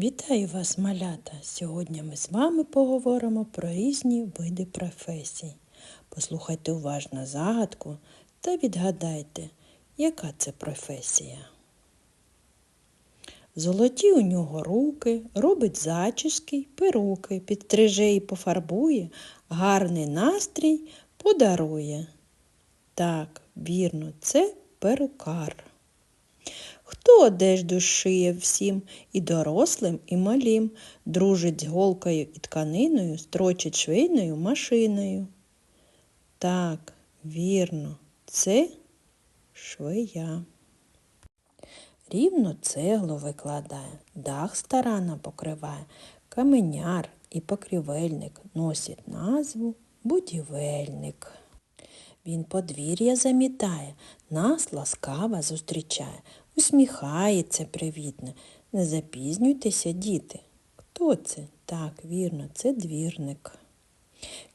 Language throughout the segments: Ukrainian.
Вітаю вас, малята! Сьогодні ми з вами поговоримо про різні види професій. Послухайте уважно загадку та відгадайте, яка це професія. Золоті у нього руки, робить зачіски, перуки, підстриже і пофарбує, гарний настрій подарує. Так, вірно, це перукар. Хто одежду шиє всім, і дорослим, і малім, дружить з голкою і тканиною, строчить швейною машиною. Так, вірно, це швея. Рівно цеглу викладає, дах старанно покриває, каменяр і покрівельник носять назву будівельник. Він подвір'я замітає, нас ласкаво зустрічає, усміхається привітно. Не запізнюйтеся, діти. Хто це? Так, вірно, це двірник.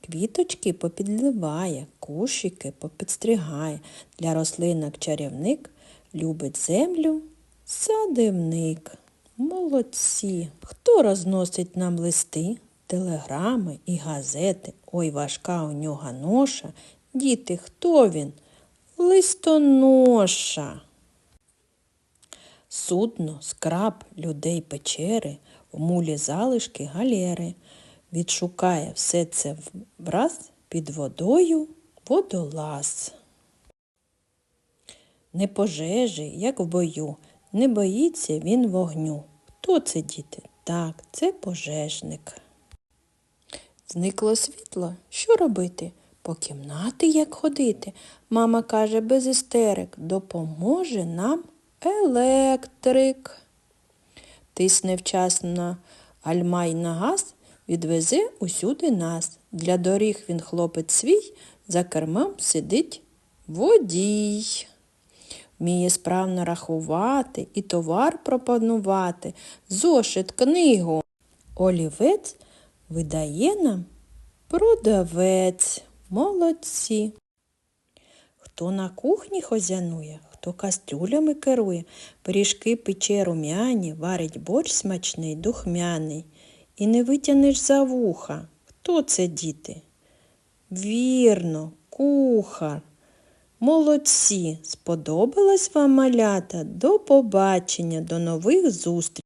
Квіточки попідливає, кущики попідстригає. Для рослинок чарівник любить землю садівник. Молодці. Хто розносить нам листи, телеграми і газети? Ой, важка у нього ноша. Діти, хто він? Листоноша. Судно, скраб, людей печери, в мулі залишки галери. Відшукає все це враз під водою водолаз. Не пожежі, як в бою, не боїться він вогню. Хто це, діти? Так, це пожежник. Зникло світло, що робити? По кімнати як ходити. Мама каже без істерик, допоможе нам електрик. Тисне вчасно альмай на газ, відвезе усюди нас. Для доріг він хлопець свій, за кермом сидить водій. Вміє справно рахувати і товар пропонувати, зошит, книгу. Олівець видає нам продавець. Молодці. Хто на кухні хозянує, хто кастрюлями керує, пиріжки пече рум'яні, варить борщ смачний, духмяний. І не витягнеш за вуха. Хто це, діти? Вірно, кухар. Молодці! Сподобалась вам малята? До побачення, до нових зустрічей!